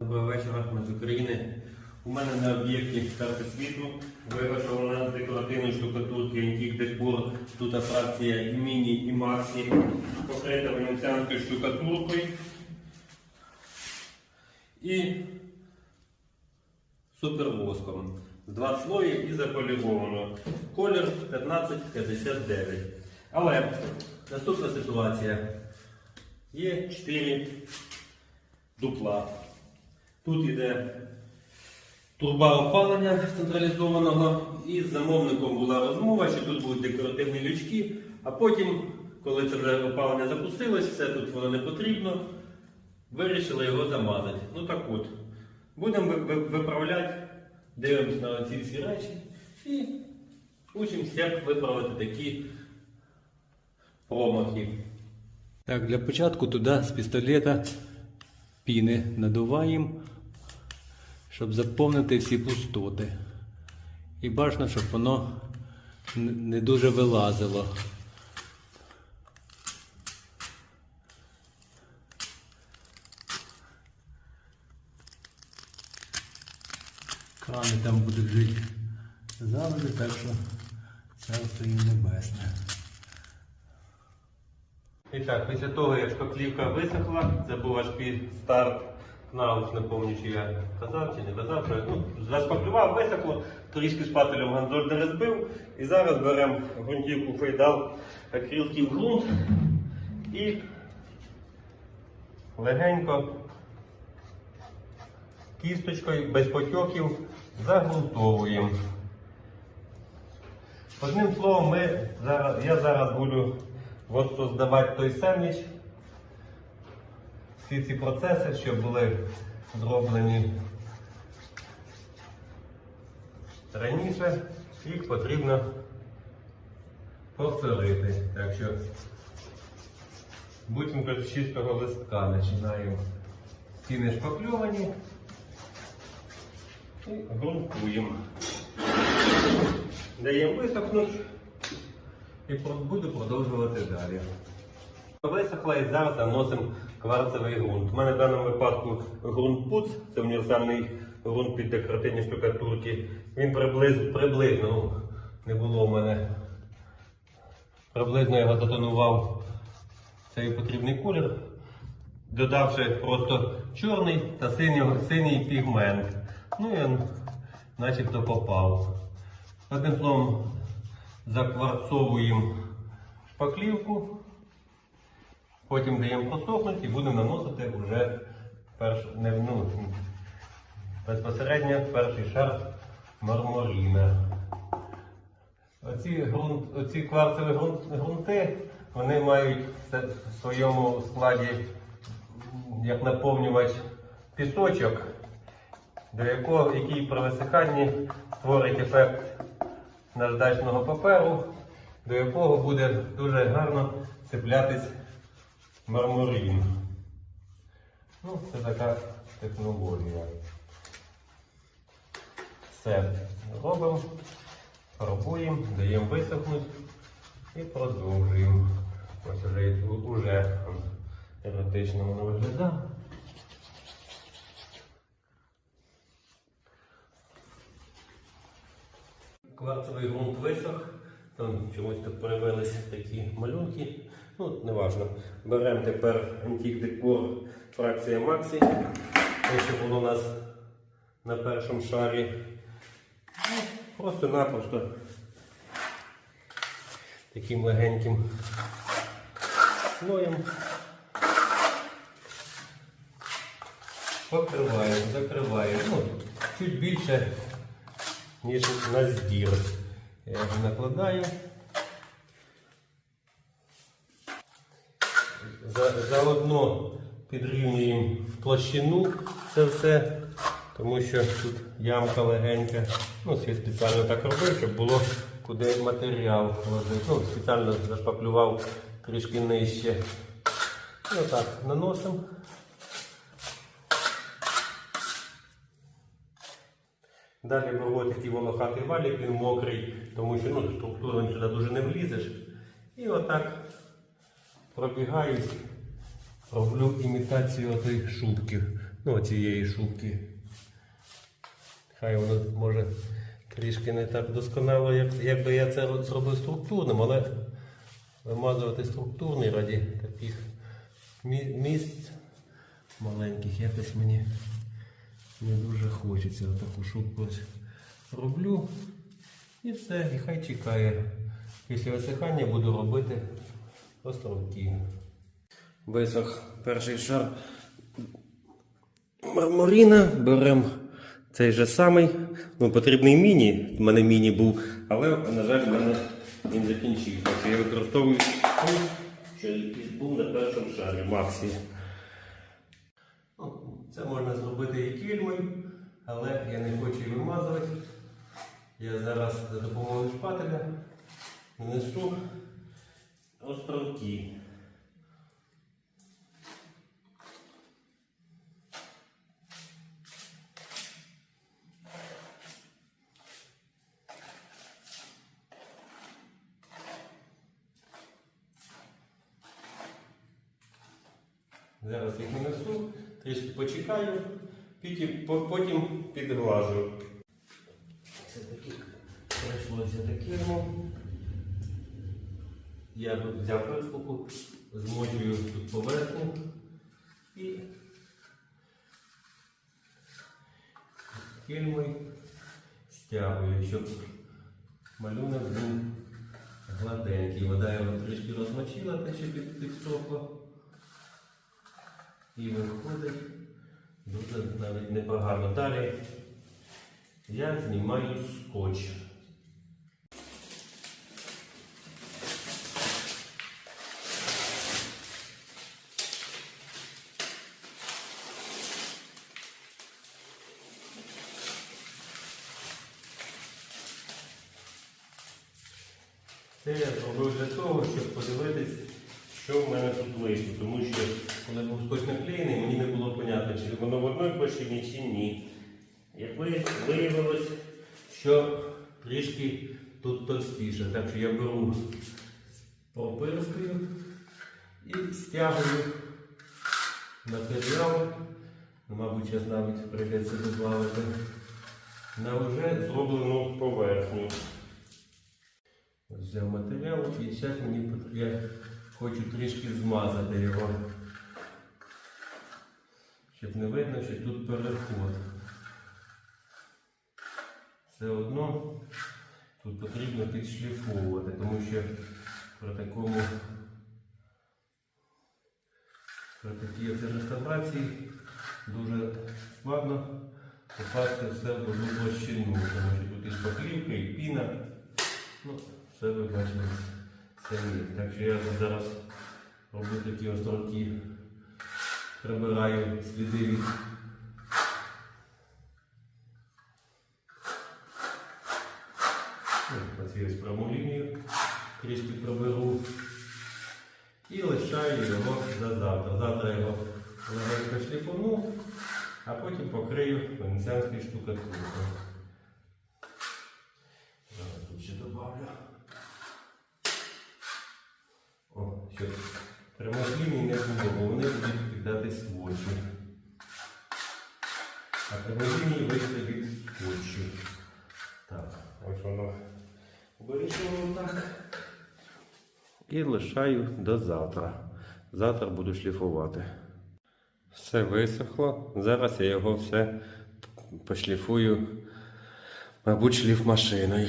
Доброго вечора, ми з України. У мене на об'єкті карти світу виготовлена з декоративної штукатурки Антік Декор. Тут фракція міні, і максі, покрита венеціанською штукатуркою. І супервоском. Два слої і заполіровано. Колір 1559. Але наступна ситуація. Є 4 дупла. Тут іде труба опалення централізованого, і з замовником була розмова, що тут будуть декоративні лючки, а потім, коли це вже опалення запустилось, все тут воно не потрібно, вирішили його замазати. Ну так от, будемо ви- ви- виправляти, дивимося на ці всі речі і учимося, як виправити такі промахи. Так, для початку туди з пістолета піни надуваємо, щоб заповнити всі пустоти. І бажано, щоб воно не дуже вилазило. Крани там будуть жити завжди, так що царство їм небесне. І так, після того, як шпаклівка висохла, це був аж під старт наус, не пам'ятаю, чи я казав чи не казав, що ну, зашпаклював, висохло, трішки шпателем ганзольдери збив. І зараз беремо ґрунтівку фейдал акрилки в ґрунт і легенько кісточкою без потьоків загрунтовуємо. Одним словом, ми зараз, я зараз буду воссоздавати той сендвіч. Всі ці процеси, що були зроблені раніше, їх потрібно повторити. Так що будь-то з чистого листка починаємо стіни шпакльовані і ґрунтуємо. Даємо висохнути і буду продовжувати далі. Висохла і зараз наносимо кварцевий ґрунт. У мене в даному випадку ґрунт ПУЦ, це універсальний ґрунт під декоративні штукатурки. Він приблизно, приблизно ну, не було в мене. Приблизно його затонував цей потрібний колір, додавши просто чорний та синій, синій пігмент. Ну і начебто попав. Одним словом, закварцовуємо шпаклівку, потім даємо просохнути і будемо наносити вже перш, не, ну, безпосередньо перший шар мармуріна. Оці, ґрунт, оці кварцеві ґрунт, ґрунти вони мають в своєму складі як наповнювач пісочок, до якого, який при висиханні створить ефект наждачного паперу, до якого буде дуже гарно цеплятись мармурин. Ну, це така технологія. Все. Робимо, пробуємо, даємо висохнути і продовжуємо. Ось вже, уже еротично воно виглядає. Кварцевий ґрунт висох. Там чомусь тут появилися такі малюнки. Ну, не важно. Беремо тепер антик декор фракція Максі. Те, що було у нас на першому шарі. Ну, Просто-напросто таким легеньким слоєм. Покриваємо, закриваємо. Ну, чуть більше ніж на здір. Я накладаю. Заодно підрівнюємо в площину це все, тому що тут ямка легенька. Ну, я спеціально так робив, щоб було куди матеріал ложити. Ну, спеціально зашпаклював трішки нижче. І отак наносимо. Далі беру такий волохатий валік, він мокрий, тому що ну, структурно сюди дуже не влізеш. І отак пробігаюсь, роблю імітацію отої шубки. ну, цієї шубки. Хай воно може трішки не так досконало, як, якби я це зробив структурним, але вимазувати структурний раді таких місць маленьких якось мені не дуже хочеться. Отаку шубку роблю. І все, і хай чекає. Після висихання буду робити островки. Висох перший шар мармуріна. Беремо цей же самий. Ну, потрібний міні. У мене міні був, але, на жаль, в мене він закінчився. Так я використовую що якийсь був на першому шарі Максі. Ну, Це можна зробити і кільмою, але я не хочу її вимазувати. Я зараз за допомогою шпателя нанесу островки. Зараз їх нанесу, трішки почекаю, потім, підглажу. Це таки прийшлося таке. Я тут взяв присуху, змочую тут поверхню і кільмою стягую, щоб малюнок був гладенький. Вода його трішки розмочила, те під, підсохла. І виходить дуже навіть непогано. Далі я знімаю скотч. Це я зробив для того, щоб подивитись, що в мене тут вийшло. Тому що коли був скотч наклеєний, мені не було понятно, чи воно в одній площині, чи ні. Як виявилось, що трішки тут товстіше. Так що я беру пропирскою і стягую матеріал. Ну, Мабуть, зараз навіть прийдеться додати на вже зроблену поверхню. Взяв матеріал і зараз мені пот- я хочу трішки змазати його, щоб не видно, що тут переход. Все одно тут потрібно підшліфовувати, тому що при такому при такій реставрації дуже складно попасти все в одну площину, тому що тут і шпаклівка, і піна. Ну, це ви бачили самі. Так що я зараз роблю такі островки, прибираю сліди від Ну, Оці пряму лінію трішки проберу і лишаю його за завтра. Завтра його легенько шліфону, а потім покрию венеціанською штукатуркою. Зараз тут ще добавлю. О, щоб прямих ліній не було, бо вони будуть кидатись в. А прямі лінії вийшли від скотчу. Так, ось воно вирішено так. І лишаю до завтра. Завтра буду шліфувати. Все висохло. Зараз я його все пошліфую, мабуть, шліфмашиною.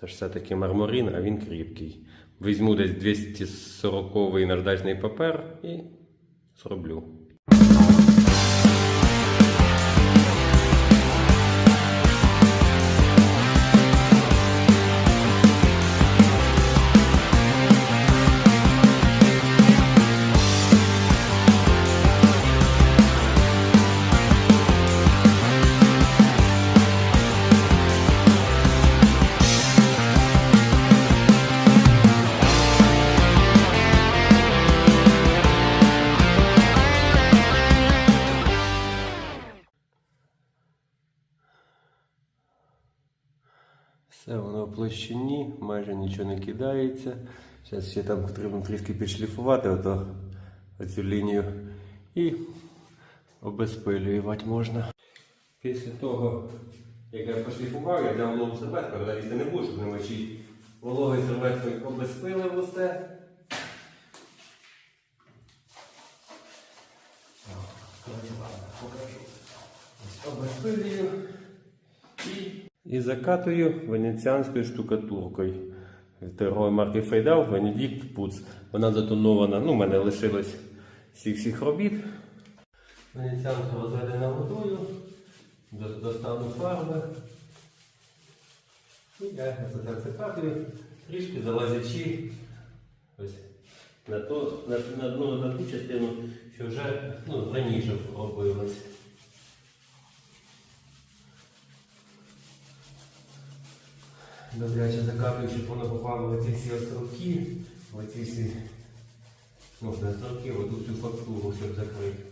Це ж все-таки мармурин, а він кріпкий. Візьму десь 240 наждачний папер і зроблю. Нічого не кидається. Зараз ще там потрібно трішки підшліфувати ото, оцю лінію. І обезпилювати можна. Після того, як я пошліфував, я взяв нову серветку, лізти не буду, щоб не мочити. Вологою серветкою обезпилив усе. Обезпилюю і, і закатую венеціанською штукатуркою. Торгової марки Фейдал Венедикт Пуц. Вона затонована, ну, в мене лишилось всіх всіх робіт. Венеціанка розведена водою, достану фарби. І я це закатую, трішки залазячи ось на, то, на, на, ну, на ту частину, що вже ну, раніше робилось. Добряче закатую, щоб воно попало в ці всі островки, в ці всі ну, не островки, в ту всю фактуру, щоб закрити.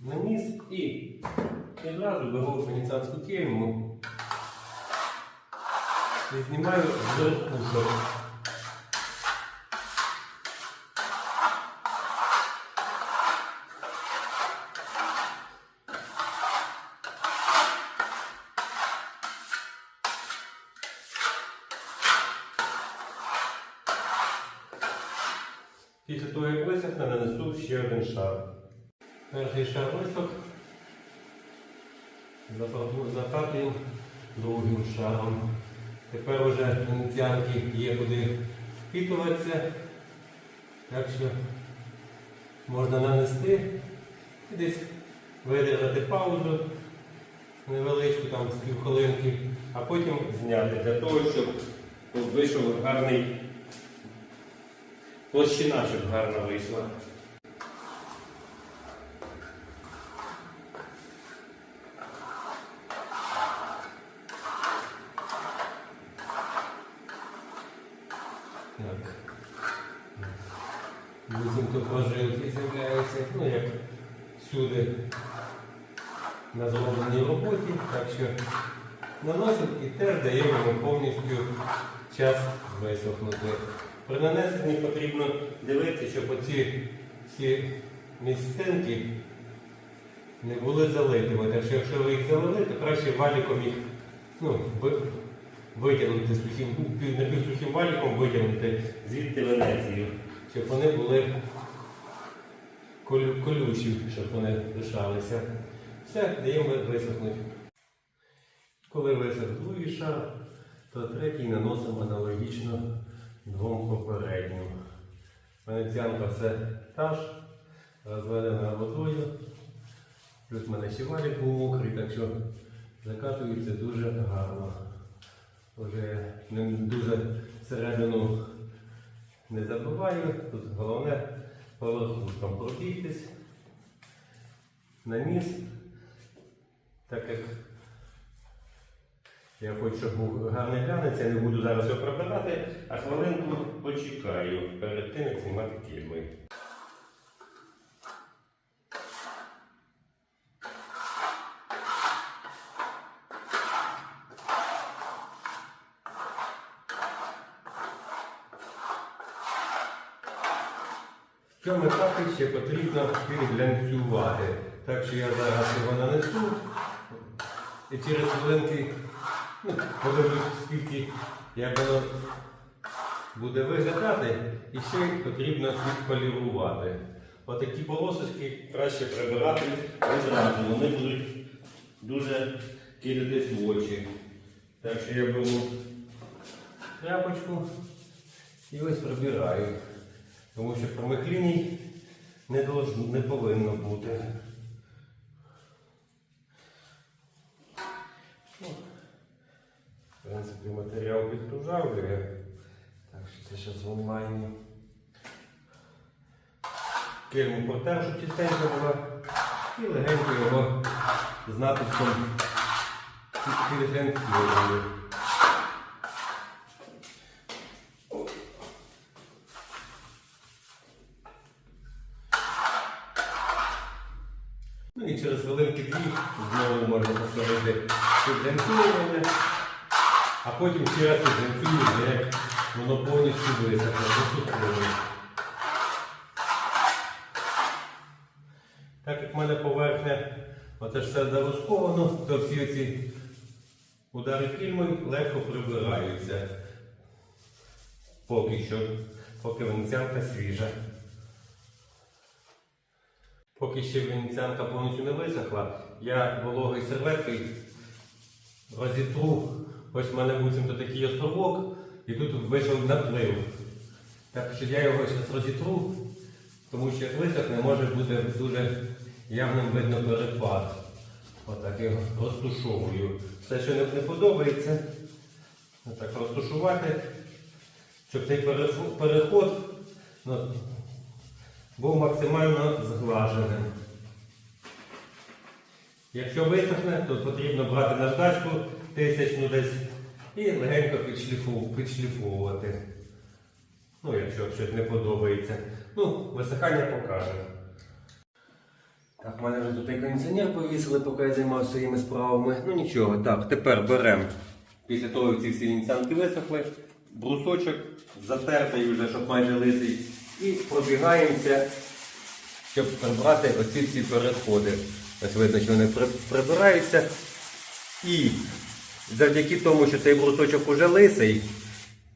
Наніс і відразу беру венеціанську кельму і знімаю зверху, щоб один шар. Перший шар. Зафарбую- Закатуємо другим шаром. Тепер вже венеціанки є куди впітуватися. Так що можна нанести і десь видержати паузу невеличку, там з півхвилинки, а потім зняти для того, щоб вийшов гарний площина, щоб гарно вийшла. Так. Вузенько прожилки з'являються, ну як всюди на зробленій роботі, так що наносимо і теж даємо йому повністю час висохнути. При нанесенні потрібно дивитися, щоб оці всі місцинки не були залитими. Так що якщо ви їх залили, то краще валіком їх ну, витягнути сухим, пів- напівсухим валіком витягнути звідти Венецію, щоб вони були колю- колючі, щоб вони лишалися. Все, даємо висохнути. Коли висох другий шар, то третій наносимо аналогічно двом попереднім. Венеціанка все та ж, розведена водою. Плюс в мене ще валік був мокрий, так що закатується дуже гарно. Вже не дуже всередину не забуваю. Тут головне по верхушкам пробігтись, наніс, так як я хочу, щоб був гарний глянець, я не буду зараз його прибирати, а хвилинку почекаю перед тим, як знімати кільми. В цьому етапі ще потрібно підглянцювати. Так що я зараз його нанесу і через хвилинки подивлюсь, скільки як воно буде виглядати, і ще й потрібно підполірувати. Отакі полосочки краще прибирати одразу, вони будуть дуже кидатись в очі. Так що я беру тряпочку і ось прибираю. Тому що прямих ліній не повинно бути. Принципі, матеріал підружавлює. Так що це зараз в онлайні. Кельму протер, щоб чистенько була. І легенько його з натиском підглянцюваю. Ну і через хвилинки дві знову можна повторити підглянцювання, а потім ще раз відпрацюємо, воно повністю висохло. посухнуло. Так як в мене поверхня, оце ж все зарусковано, то всі ці удари фільми легко прибираються. Поки що, поки венеціанка свіжа. Поки ще венеціанка повністю не висохла, я вологий серветкою розітру Ось в мене буцімто такий островок, і тут вийшов наплив. Так що я його зараз розітру, тому що як висохне, може бути дуже явним видно перепад. Отак його розтушовую. Все, що не, не подобається, отак розтушувати, щоб цей переход ну, був максимально зглаженим. Якщо висохне, то потрібно брати наждачку тисячну десь і легенько підшліфовувати. Ну, якщо щось не подобається. Ну, висихання покаже. Так, в мене вже тут і кондиціонер повісили, поки я займався своїми справами. Ну нічого, так, тепер беремо. Після того, ці всі вінцянки висохли, брусочок затертий вже, щоб майже лисий, і пробігаємося, щоб прибрати оці всі переходи. Ось видно, що вони прибираються. І завдяки тому, що цей брусочок уже лисий,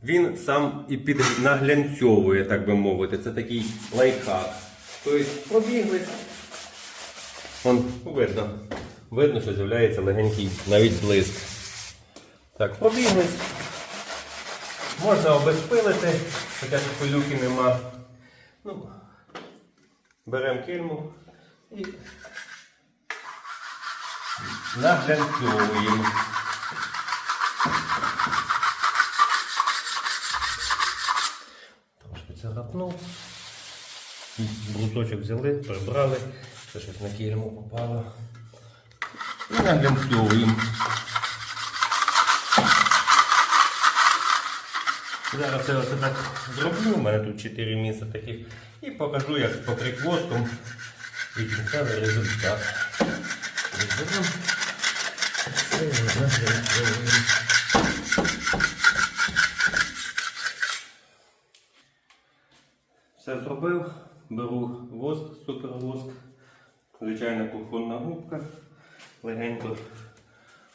він сам і піднаглянцьовує, так би мовити. Це такий лайфхак. Тобто пробіглись. Вон видно. Видно, що з'являється легенький навіть блиск. Так, пробіглись. Можна обезпилити, хоча ж пилюки нема. Ну, беремо кільму і наглянцьовуємо. Трошки це гапнув. Брусочок взяли, прибрали, ще щось на кільму попало. І наглянцьовуємо. Зараз я оце так зроблю, у мене тут 4 місця таких, і покажу, як по приквостом і кінцевий результат. Це. Все зробив, беру воск, супервоск, звичайна кухонна губка, легенько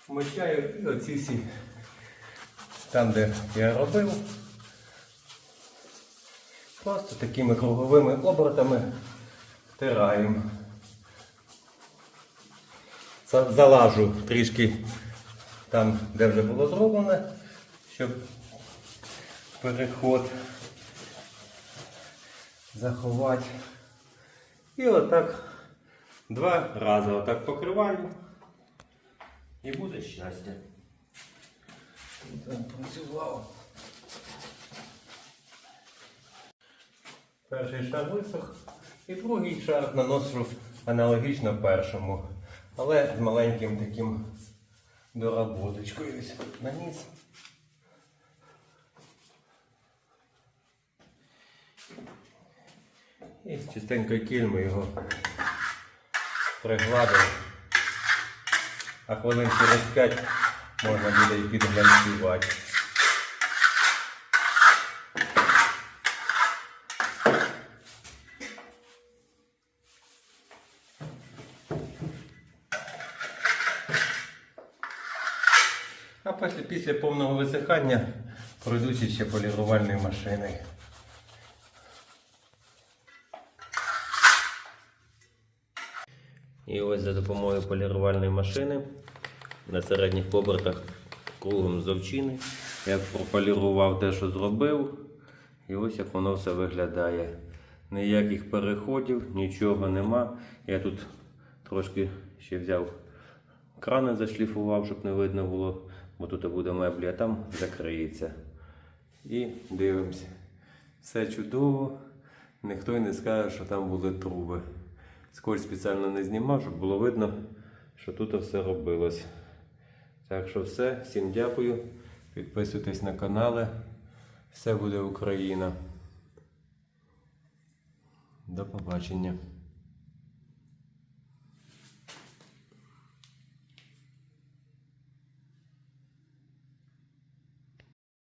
вмочаю і оці всі там, де я робив, просто такими круговими обертами втираємо. Залажу трішки там, де вже було зроблено, щоб переход заховати. І отак два рази отак покриваю. І буде щастя. Так, працював. Перший шар висох і другий шар наношу аналогічно першому, але з маленьким таким доработочкою ось наніс. І з чистенькою кільмою його пригладив. А хвилин через 5 можна буде і підглянцювати. А після, після повного висихання пройдуся ще полірувальною машиною. І ось за допомогою полірувальної машини на середніх обертах кругом з. Я прополірував те, що зробив. І ось як воно все виглядає. Ніяких переходів, нічого нема. Я тут трошки ще взяв крани зашліфував, щоб не видно було, бо тут буде меблі, а там закриється. І дивимося. Все чудово. Ніхто й не скаже, що там були труби. Скотч спеціально не знімав, щоб було видно, що тут все робилось. Так що все, всім дякую. Підписуйтесь на канали. Все буде Україна. До побачення.